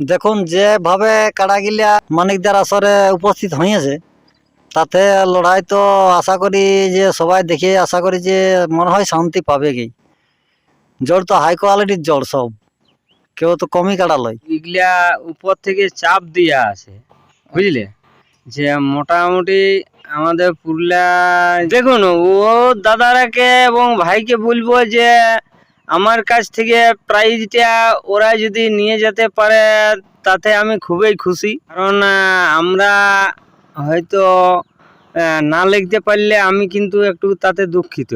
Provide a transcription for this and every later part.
দেখুন, যেভাবে কাড়াগিলা মানিকদার আসরে উপস্থিত হয়েছে, তাতে লড়াই তো আশা করি যে সবাই দেখে আশা করি যে মনে হয় শান্তি পাবে কি। জল তো হাই কোয়ালিটির জল সব। কেউ তো কমই কাড়া লয়। উপর থেকে চাপ দিয়া আছে, বুঝলে? যে মোটামুটি আমাদের পুরুলিয়া দেখুন, ও দাদারাকে এবং ভাইকে বলব যে আমার কাছ থেকে প্রাইজটা ওরা যদি নিয়ে যেতে পারে, তাতে আমি খুবই খুশি। কারণ আমরা হয়তো না লিখতে পারলে আমি কিন্তু একটু তাতে দুঃখিত।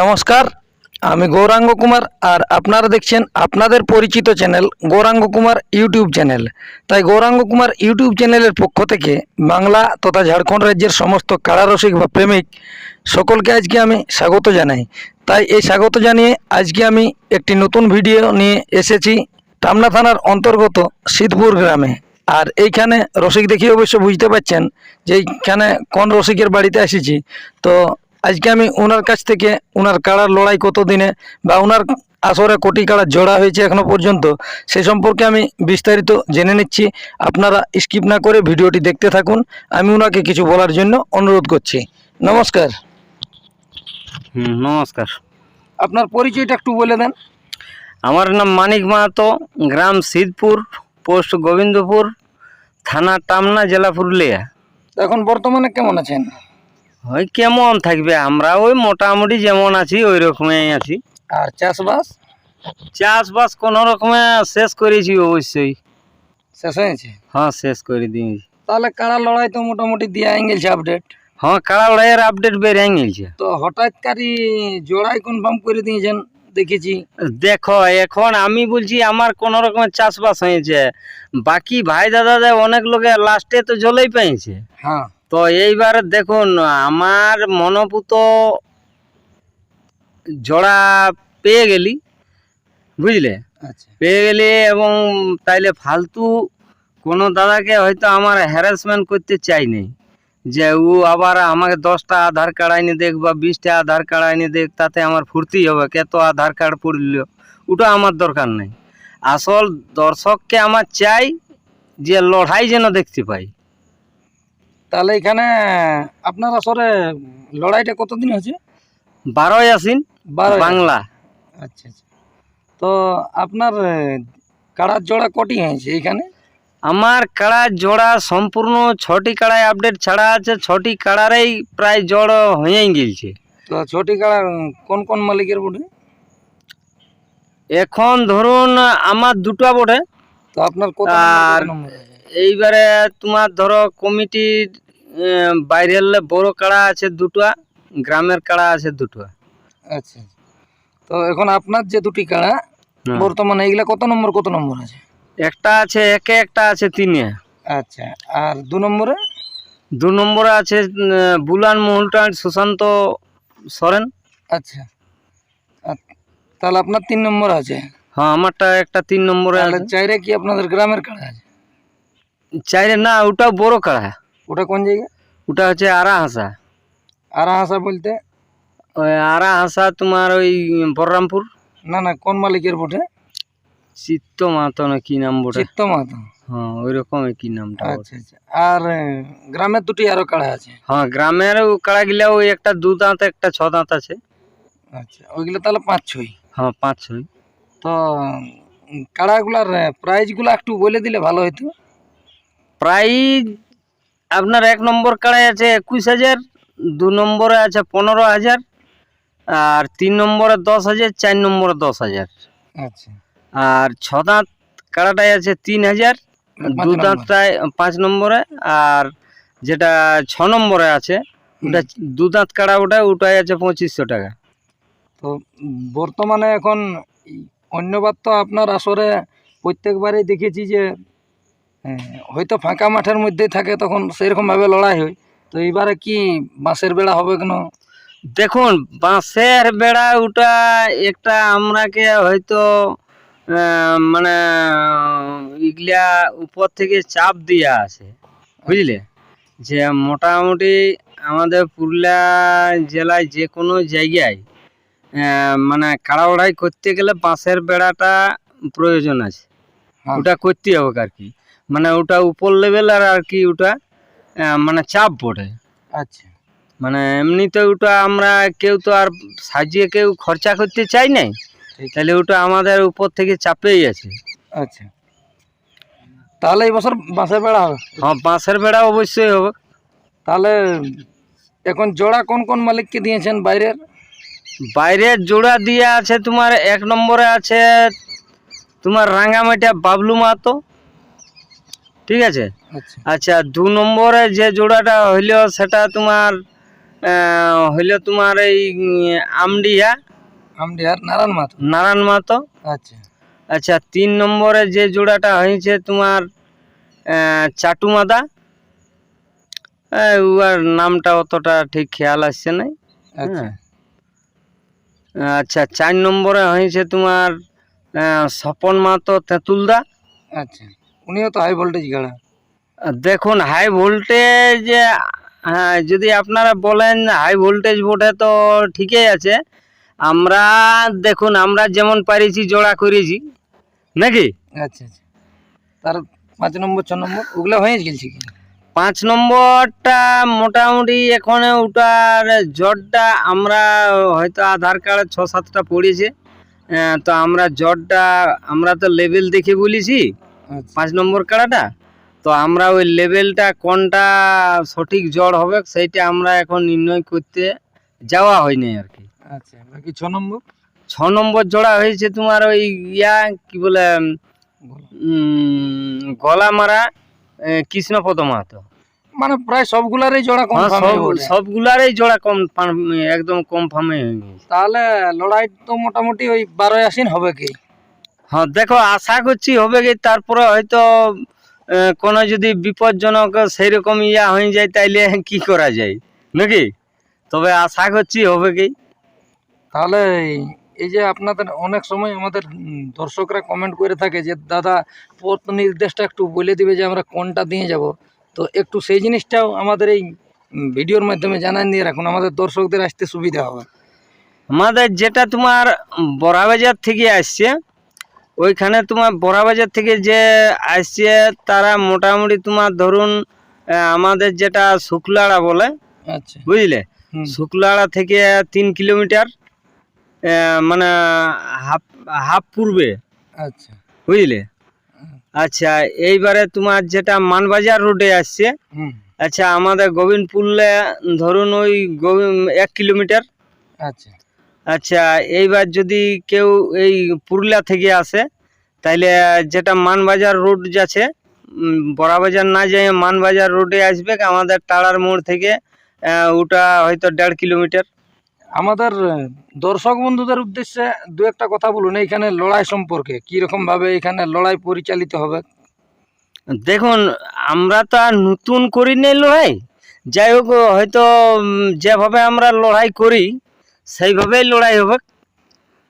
নমস্কার, আমি গৌরাঙ্গ কুমার আর আপনারা দেখছেন আপনাদের পরিচিত channel Gouranga Kumar YouTube channel. তাই গৌরাঙ্গ কুমার ইউটিউব চ্যানেলের পক্ষ থেকে বাংলা তথা ঝাড়খণ্ড রাজ্যের সমস্ত কারারসিক বা প্রেমিক সকলকে আজকে আমি স্বাগত জানাই। তাই এই স্বাগত জানিয়ে আজকে আমি একটি নতুন ভিডিও নিয়ে এসেছি টামনা থানার অন্তর্গত সিদ্ধপুর গ্রামে। আর এইখানে রসিক দেখে অবশ্য বুঝতে পারছেন যে এইখানে কোন রসিকের বাড়িতে এসেছি। তো আজকে আমি ওনার কাছ থেকে ওনার কাড়ার লড়াই কত দিনে বা ওনার আসরে কোটি কাড়া জোড়া হয়েছে এখনও পর্যন্ত সে সম্পর্কে আমি বিস্তারিত জেনে নিচ্ছি। আপনারা স্কিপ না করে ভিডিওটি দেখতে থাকুন। আমি ওনাকে কিছু বলার জন্য অনুরোধ করছি। নমস্কার। নমস্কার। আপনার পরিচয়টা একটু বলে দেন। আমার নাম মানিক মাহাতো গ্রাম সিদ্ধপুর পোস্ট গোবিন্দপুর থানা টামনা জেলা পুরুলিয়া। এখন বর্তমানে কেমন আছেন? ওই কেমন থাকবে? আমরা ওই মোটামুটি যেমন আছি ওই রকমই আছি। আর চাষবাস? চাষবাস কোনো রকমে শেষ করেছি অবশ্যই। শেষ হয়েছে? হ্যাঁ শেষ করে দিয়েছি। তাহলে কারা লড়াই তো মোটামুটি দিয়ে গেছে আপডেট হ্যাঁ কারা লড়াইয়ের আপডেট বেরিয়ে গেছে। তো হঠাৎকারই জোড়াই কনফার্ম করে দিয়েছেন দেখেছি। দেখো এখন আমি বলছি আমার কোনো রকমের চাষবাস হয়েছে। বাকি ভাই দাদাদের অনেক লোকে লাস্টে তো জলেই পেয়েছে। হ্যাঁ। তো এইবার দেখুন আমার মনোপুত জোড়া পেয়ে গেলি বুঝলে? আচ্ছা। পেয়ে গেলি এবং তাইলে ফালতু কোনো দাদাকে হয়তো আমার হ্যারাসমেন্ট করতে চাই নেই। যে ও আবার আমাকে দশটা আধার কার্ড আইনে দেখ বা বিশটা আধার কার্ড আইনে দেখ তাতে আমার ফুর্তি হবে কত আধার কার্ড পড়ল ওটা আমার দরকার নেই। আসল দর্শককে আমার চাই যে লড়াই যেন দেখতে পাই। তাহলে এখানে আপনার আসলে লড়াইটা কতদিন হয়েছে? বারোই আসিন বারো বাংলা। আচ্ছা আচ্ছা। তো আপনার কাড়ার জোড়া কটি হয়েছে এখানে? আমার কাড়া জোড়া সম্পূর্ণ ছটি কাড়ায় আপডেট ছাড়া আছে ছটি কাড়ারেই প্রায় জড় হয়েই গেছে তো ছটি কাড়া কোন কোন মালিকের বটে এখন ধরুন আমার দুটো বটে তো আপনার আর এইবারে তোমার ধরো কমিটির বাইরের বড় কাড়া আছে দুটো গ্রামের কাড়া আছে দুটো আচ্ছা তো এখন আপনার যে দুটি কাড়া বর্তমানে এইগুলা কত নম্বর কত নম্বর আছে? একটা আছে একে একটা আছে তিনে। আচ্ছা আর দু নম্বরে? দু নম্বরে আছে বুলান মহুলটান সুশান্ত সরেন। আচ্ছা। তাহলে আপনার তিন নম্বর আছে? হ্যাঁ আমারটা একটা তিন নম্বরে চাইরে কি আপনাদের গ্রামের কাড়া আছে? চাইরে না ওটাও বড় কাড়া। ওটা কোন জায়গা? ওটা হচ্ছে আরা হাসা আর হাসা বলতে? ওই আরা হাসা তোমার ওই বলরামপুর। না না কোন মালিকের বটে? চিত্ত মাহাতো না কি নাম বটে? চিত্ত মাহাতো হ্যাঁ ওই রকমই কি নামটা আচ্ছা আচ্ছা। আর গ্রামের দুটি আরও কাড়া আছে? হ্যাঁ গ্রামের কাড়া গিলা ওই একটা দু দাঁত একটা ছ দাঁত আছে। আচ্ছা ওইগুলো তাহলে পাঁচ ছয়। হ্যাঁ পাঁচ ছই তো কাড়াগুলার প্রাইজগুলো একটু বলে দিলে ভালো হতো প্রাইজ আপনার এক নম্বর কাড়াই আছে একুশ হাজার দু নম্বরে আছে পনেরো হাজার আর তিন নম্বরে দশ হাজার চার নম্বরে দশ হাজার। আচ্ছা। আর ছ দাঁত কাড়াটাই আছে তিন হাজার দু নম্বর। দাঁতটায় পাঁচ নম্বরে আর যেটা ছ নম্বরে আছে ওটা দু দাঁত কাড়া ওটা ওটাই আছে পঁচিশশো টাকা। তো বর্তমানে এখন অন্যবার তো আপনার আসরে প্রত্যেকবারেই দেখেছি যে হয়তো ফাঁকা মাঠের মধ্যেই থাকে তখন সেরকমভাবে লড়াই হয়। তো এবারে কি বাঁশের বেড়া হবে কেন? দেখুন বাঁশের বেড়া ওটা একটা আমরাকে হয়তো মানে ইগলা উপর থেকে চাপ দিয়া আছে। বুঝলে? যে মোটামুটি আমাদের পুরুলিয়া জেলায় যে কোনো জায়গায় মানে কাড়াওড়াই করতে গেলে বাঁশের বেড়াটা প্রয়োজন আছে। হ্যাঁ। ওটা করতে হবে আর কি। মানে ওটা উপর লেভেল আর আর কি ওটা মানে চাপ পড়ে আচ্ছা। মানে এমনিতে ওটা আমরা কেউ তো আর সাজিয়ে কেউ খরচা করতে চাই নাই তাহলে ওটা আমাদের উপর থেকে চাপেই আছে। আচ্ছা। তাহলে এই বছর বাঁশের বেড়া হবে? হ্যাঁ বাঁশের বেড়া অবশ্যই হবে। তাহলে এখন জোড়া কোন কোন মালিককে দিয়েছেন বাইরের? বাইরের জোড়া দিয়ে আছে তোমার এক নম্বরে আছে তোমার রাঙ্গামাটিয়া বাবলু মাতো ঠিক আছে? আচ্ছা। আচ্ছা দু নম্বরে যে জোড়াটা হইল সেটা তোমার হইল তোমার এই আমডিহা আমডিহার নারায়ণ মাথা নারায়ণ মাতো আচ্ছা। আচ্ছা তিন নম্বরে যে জোড়াটা হয়েছে তোমার আহ, চাটুমাদা। আহ, উহার নামটা অতটা ঠিক খেয়াল আসছে না আচ্ছা। আচ্ছা চার নম্বরে হয়েছে তোমার স্বপন মাতো তেঁতুলদা। আচ্ছা। উনিও তো হাই ভোল্টেজ গাড়া। দেখুন হাই ভোল্টেজ হ্যাঁ যদি আপনারা বলেন হাই ভোল্টেজ বোর্ডে তো ঠিকই আছে। আমরা দেখুন আমরা যেমন পারিছি জোড়া করেছি। নাকি? আচ্ছা আচ্ছা। তার পাঁচ নম্বর ছ নম্বর ওগুলো হয়ে গেছে কি? পাঁচ নম্বরটা মোটামুটি এখন ওটার জটটা আমরা হয়তো আধার কার্ডে ছ সাতটা পড়েছে। তো আমরা জটটা আমরা তো লেভেল দেখে বলেছি। পাঁচ নম্বর কাড়াটা? তো আমরা ওই লেভেলটা কোনটা সঠিক জড় হবে সেইটা আমরা এখন নির্ণয় করতে যাওয়া হয়নি আর কি। আচ্ছা বাকি ছ নম্বর? ছ নম্বর জোড়া হয়েছে তোমার ওই ইয়া কি বলে গলা। মারা কৃষ্ণপদ মাহাতো। মানে প্রায় সবগুলারই জোড়া কম হ্যাঁ, সবগুলারই জোড়া কম একদম কম ফার্মে হয়ে গেছে। তাহলে লড়াই তো মোটামুটি ওই বারোই আসিন হবে কি? হ্যাঁ দেখো আশা করছি হবে কি তারপরে হয়তো কোনো যদি বিপজ্জনক সেই রকম ইয়া হয়ে যায় তাইলে কি করা যায়? নাকি? তবে আশা করছি হবে কি। তাহলে এই- এই যে আপনাদের অনেক সময় আমাদের দর্শকরা কমেন্ট করে থাকে যে দাদা পথ নির্দেশটা একটু বলে দিবে যে আমরা কোনটা দিয়ে যাব। তো একটু সেই জিনিসটাও আমাদের এই ভিডিওর মাধ্যমে জানান দিয়ে রাখুন। আমাদের দর্শকদের আসতে সুবিধা হবে। আমাদের যেটা তোমার বড়াবাজার থেকে আসছে ওইখানে তোমার বড়াবাজার থেকে যে আসছে তারা মোটামুটি তোমার ধরুন আমাদের যেটা শুক্লাড়া বলে আচ্ছা। বুঝলে? শুক্লাড়া থেকে তিন কিলোমিটার মানে হাফ হাফ পূর্বে আচ্ছা। বুঝলে? আচ্ছা এইবারে তোমার যেটা মানবাজার রোডে আসছে আচ্ছা আমাদের গোবিন্দপুরে ধরুন ওই এক কিলোমিটার আচ্ছা। আচ্ছা এইবার যদি কেউ এই পুরুলিয়া থেকে আসে তাইলে যেটা মানবাজার রোড যাচ্ছে বড়াবাজার না যেয়ে মানবাজার রোডে আসবে আমাদের টাড়ার মোড় থেকে ওটা হয়তো দেড় কিলোমিটার। আমাদের দর্শক বন্ধুদের উদ্দেশ্যে দু একটা কথা বলুন এইখানে লড়াই সম্পর্কে কি রকম ভাবে এখানে লড়াই পরিচালিত হবে? দেখুন আমরা তো আর নতুন করি নেই লড়াই। যাই হোক হয়তো যেভাবে আমরা লড়াই করি সেইভাবেই লড়াই হবে।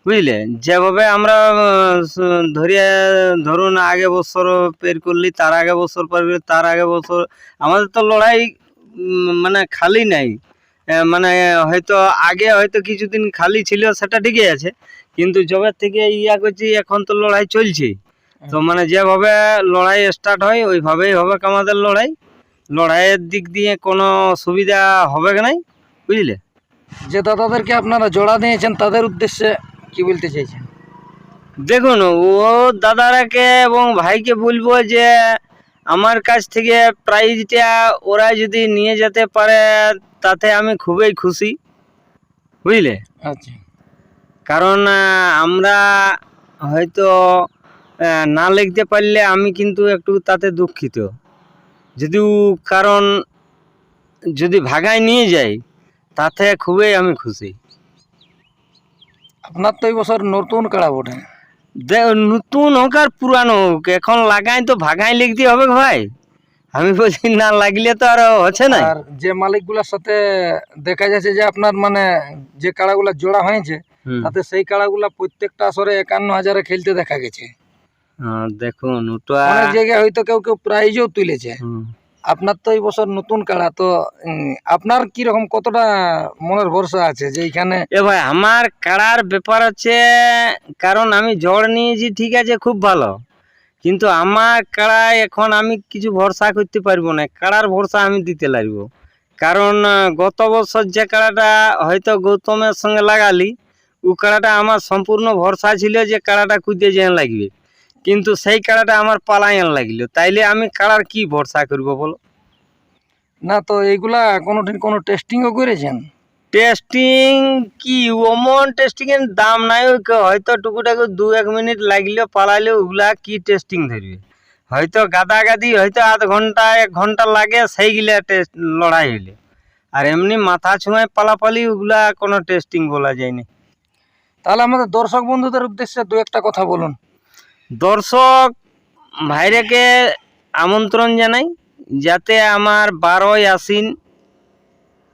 বুঝলে? যেভাবে আমরা ধরিয়ে, ধরুন আগে বছর পের করলি, তার আগে বছর পার করলি, তার আগে বছর, আমাদের তো লড়াই মানে খালি নাই। মানে হয়তো আগে হয়তো কিছুদিন খালি ছিল, সেটা ঠিকই আছে। কিন্তু যবে থেকে ইয়া করছি, এখন তো লড়াই চলছে। তো মানে যেভাবে লড়াই স্টার্ট হয়, ওইভাবেই হবে আমাদের লড়াই। লড়াইয়ের দিক দিয়ে কোনো সুবিধা হবে নাই? বুঝলে? যে দাদাদেরকে আপনারা জোড়া দিয়েছেন তাদের উদ্দেশ্যে কি বলতে চাইছেন? দেখুন ও দাদারাকে এবং ভাইকে বলব যে আমার কাছ থেকে প্রাইজটা ওরা যদি নিয়ে যেতে পারে তাতে আমি খুবই খুশি। বুঝলে? আচ্ছা। কারণ আমরা হয়তো না লিখতে পারলে আমি কিন্তু একটু তাতে দুঃখিত। যদিও কারণ যদি ভাগায় নিয়ে যাই তাতে খুবই আমি খুশি। আপনার তো এই বছর নতুন কাড়া বটে। দে- নতুন হোক আর পুরানো হোক এখন লাগাই তো ভাগাই লিখতে হবে ভাই। আমি বলছি না লাগলে তো আর হচ্ছে না। আর যে মালিকগুলোর সাথে দেখা যাচ্ছে যে আপনার মানে যে কাড়াগুলা জোড়া হয়েছে তাতে সেই কাড়াগুলা প্রত্যেকটা আসরে একান্ন হাজারে খেলতে দেখা গেছে। দেখুন ওটা জায়গায় হয়তো কেউ কেউ প্রাইজও তুলেছে। আপনার তো এই বছর নতুন কাড়া, তো আপনার কি রকম কতটা মনের ভরসা আছে যে এখানে এ ভাই, আমার কাড়ার ব্যাপার হচ্ছে, কারণ আমি ঝড় নিয়েছি, ঠিক আছে, খুব ভালো। কিন্তু আমার কাড়ায় এখন আমি কিছু ভরসা করতে পারব না, কাড়ার ভরসা আমি দিতে লাগবো। কারণ গত বছর যে কাড়াটা হয়তো গৌতমের সঙ্গে লাগালি, ও কাড়াটা আমার সম্পূর্ণ ভরসা ছিল যে কাড়াটা কুদে যেন লাগবে। কিন্তু সেই কাড়াটা আমার পালায়ন লাগল। তাইলে আমি কাড়ার কি ভরসা করব বলো? না তো এইগুলা কোনোদিন কোনো টেস্টিংও করেছেন? টেস্টিং কি? ওমন টেস্টিং এর দাম নাই হয়তো টুকুটাকু দু এক মিনিট লাগলে পালাইলে ওগুলা কি টেস্টিং ধরবে? হয়তো গাদাগাদি হয়তো আধ ঘণ্টা এক ঘণ্টা লাগে সেইগুলা টেস্ট লড়াই হইলে। আর এমনি মাথা ছুঁয়ে পালাপালি ওগুলা কোনো টেস্টিং বলা যায় না তাহলে আমাদের দর্শক বন্ধুদের উদ্দেশ্যে দু একটা কথা বলুন। দর্শক ভাইরাকে আমন্ত্রণ জানাই যাতে আমার বারোই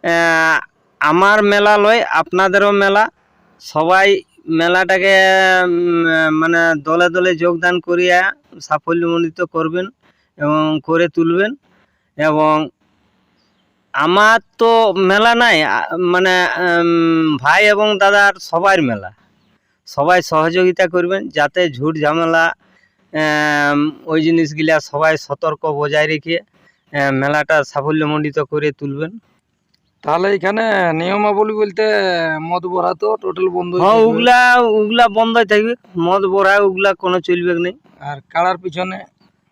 আহ, আমার মেলা লয় আপনাদেরও মেলা সবাই মেলাটাকে মানে দলে দলে যোগদান করিয়া সাফল্যমণ্ডিত করবেন এবং করে তুলবেন এবং আমার তো মেলা নাই মানে ভাই এবং দাদার সবার মেলা। সবাই সহযোগিতা করবেন যাতে ঝুট ঝামেলা ওই জিনিসগুলা সবাই সতর্ক বজায় রেখে মেলাটা সাফল্যমণ্ডিত করে তুলবেন। তাহলে এখানে নিয়মাবলী বলতে মদ ভরা তো টোটাল বন্ধ হ্যাঁ ওগুলা ওগুলা বন্ধই থাকবে। মদ বড়া ওগুলা কোনো চলবে নেই। আর কাড়ার পিছনে?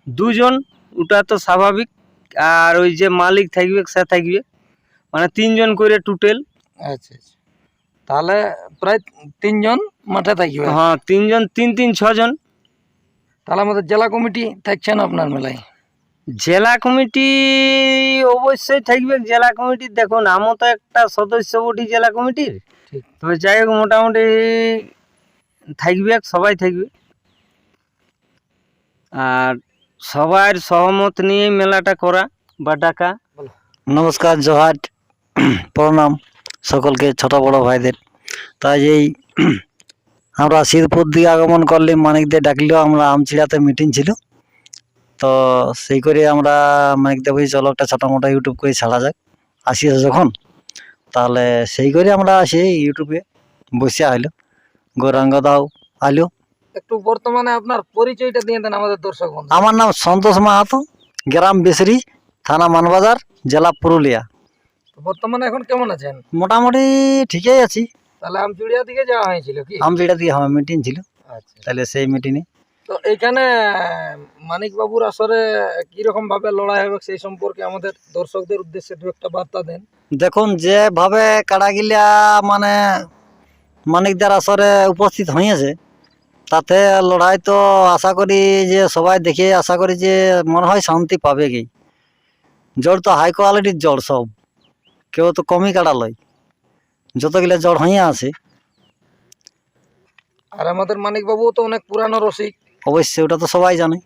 দুজন ওটা তো স্বাভাবিক। আর ওই যে মালিক থাকবে সে থাকবে। মানে তিনজন করে টোটাল আচ্ছা আচ্ছা। তাহলে প্রায় তিনজন মাঠে থাকবে। হ্যাঁ তিনজন তিন তিন ছজন। তাহলে আমাদের জেলা কমিটি থাকছেন আপনার মেলায়? জেলা কমিটি অবশ্যই থাকবে। জেলা কমিটির দেখুন আমও তো একটা সদস্য বটি জেলা কমিটির। ঠিক। তো যাই হোক মোটামুটি থাকবে সবাই থাকবে। আর সবার সহমত নিয়ে মেলাটা করা বা ডাকা। নমস্কার জোহার প্রণাম। সকলকে ছোট বড় ভাইদের। তাই এই আমরা শীতপুর দিকে আগমন করলে মানিকদের ডাকলেও আমরা আমচিড়াতে মিটিং ছিল। তো সেই করে আমরা মানিকদের বলছি চলো একটা ছোটো মোটো ইউটিউব করে ছাড়া যাক। আসিয়াছে যখন। তাহলে সেই করে আমরা আসি ইউটিউবে বসে আইলো। গৌরাঙ্গ দাও আইলো। একটু বর্তমানে আপনার পরিচয়টা দিয়ে দেন আমাদের দর্শক আমার নাম সন্তোষ মাহাতো গ্রাম বেসরি থানা মানবাজার জেলা পুরুলিয়া। বর্তমানে এখন কেমন আছেন? মোটামুটি ঠিকই আছি। তাহলে আমচুড়িয়া দিকে যাওয়া হয়েছিল কি? আমচিড়া দিকে আমার মিটিং ছিল। আচ্ছা। তাহলে সেই মিটিংয়ে তো এইখানে মানিক বাবুর আসরে কীরকম ভাবে লড়াই হবে সেই সম্পর্কে আমাদের দর্শকদের উদ্দেশ্যে দু একটা বার্তা দেন। দেখুন যেভাবে কাড়াগিলা মানে মানিকদার আসরে উপস্থিত হয়েছে তাতে লড়াই তো আশা করি যে সবাই দেখে আশা করি যে মনে হয় শান্তি পাবে কি। জড় তো হাই কোয়ালিটির জড় সব। কেউ তো কমই কাটা লয় যতগুলো জড় হইয়া আছে। আর আমাদের মানিক বাবু তো অনেক পুরানো রসিক। অবশ্যই ওটা তো সবাই জানে।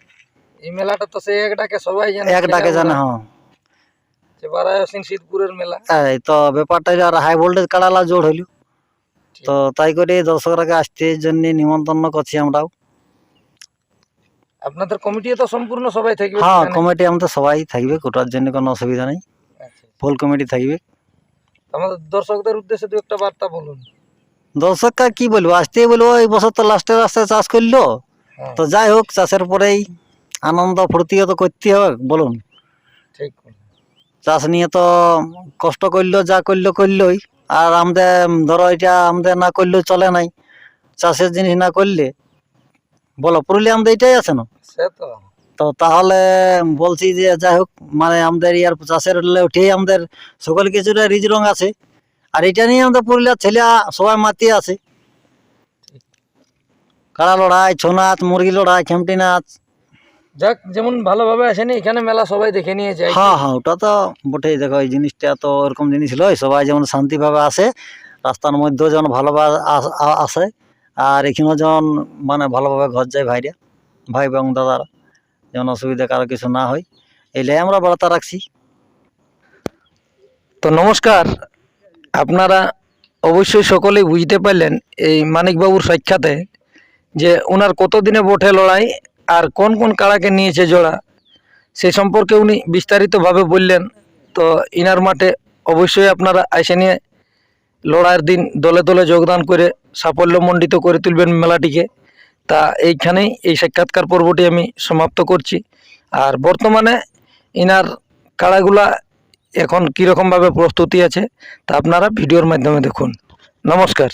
এই মেলাটা তো সে এক ডাকে সবাই জানে। এক ডাকে জানে হ্যাঁ। মেলা। এই তো ব্যাপারটা আর হাই ভোল্টেজ কাড়ালা জোর হইল। তো তাই করে দর্শকরাকে আসতে জন্য নিমন্ত্রণ করছি আমরাও। আপনাদের কমিটি তো সম্পূর্ণ সবাই থাকবে হ্যাঁ কমিটি আমাদের সবাই থাকবে কোটার জন্য কোনো অসুবিধা নেই। আচ্ছা। ফুল কমিটি থাকবে। আমাদের দর্শকদের উদ্দেশ্যে দু একটা বার্তা বলুন। দর্শকরা কি বলব? আসতেই বলব এই বছর তো লাস্টে লাস্টে চাষ করল। হ্যাঁ, তো যাই হোক চাষের পরেই আনন্দ ফুর্তিও তো করতে হবে বলুন। ঠিক। চাষ নিয়ে তো কষ্ট করল যা করল করলোই। আর আমাদের ধরো এটা আমাদের না করলেও চলে নাই। চাষের জিনিস না করলে বলো পুরুলিয়া আমাদের এটাই আছে না? সে তো। তো তাহলে বলছি যে যাই হোক মানে আমাদের ইয়ার চাষের উঠেই আমাদের সকল কিছুটা রিজ রং আছে। আর এটা নিয়ে আমাদের পুরুলিয়ার ছেলে সবাই মাতিয়ে আছে। কাড়া লড়াই ছৌ নাচ মুরগি লড়াই খেমটি নাচ। যাক যেমন ভালোভাবে আসেনি এখানে মেলা সবাই দেখে নিয়ে যায় হ্যাঁ হ্যাঁ ওটা তো বটেই। দেখো এই জিনিসটা তো ওরকম জিনিস লয় সবাই যেমন শান্তিভাবে আসে রাস্তার মধ্যেও যেমন ভালোভাবে আসে আর এখানেও যেমন মানে ভালোভাবে ঘর যায় ভাইরা ভাই এবং দাদারা। যেমন অসুবিধা কারও কিছু না হয় এলে আমরা বার্তা রাখছি। তো নমস্কার, আপনারা অবশ্যই সকলেই বুঝতে পারলেন এই মানিকবাবুর সাক্ষাতে যে ওনার কতদিনে বটে লড়াই আর কোন কোন কাড়াকে নিয়েছে জোড়া, সে সম্পর্কে উনি বিস্তারিতভাবে বললেন। তো ইনার মাঠে অবশ্যই আপনারা আইসে নিয়ে লড়াইয়ের দিন দলে দলে যোগদান করে সাফল্যমণ্ডিত করে তুলবেন মেলাটিকে। তা এইখানেই এই সাক্ষাৎকার পর্বটি আমি সমাপ্ত করছি। আর বর্তমানে ইনার কাড়াগুলা এখন কীরকমভাবে প্রস্তুতি আছে তা আপনারা ভিডিওর মাধ্যমে দেখুন। নমস্কার।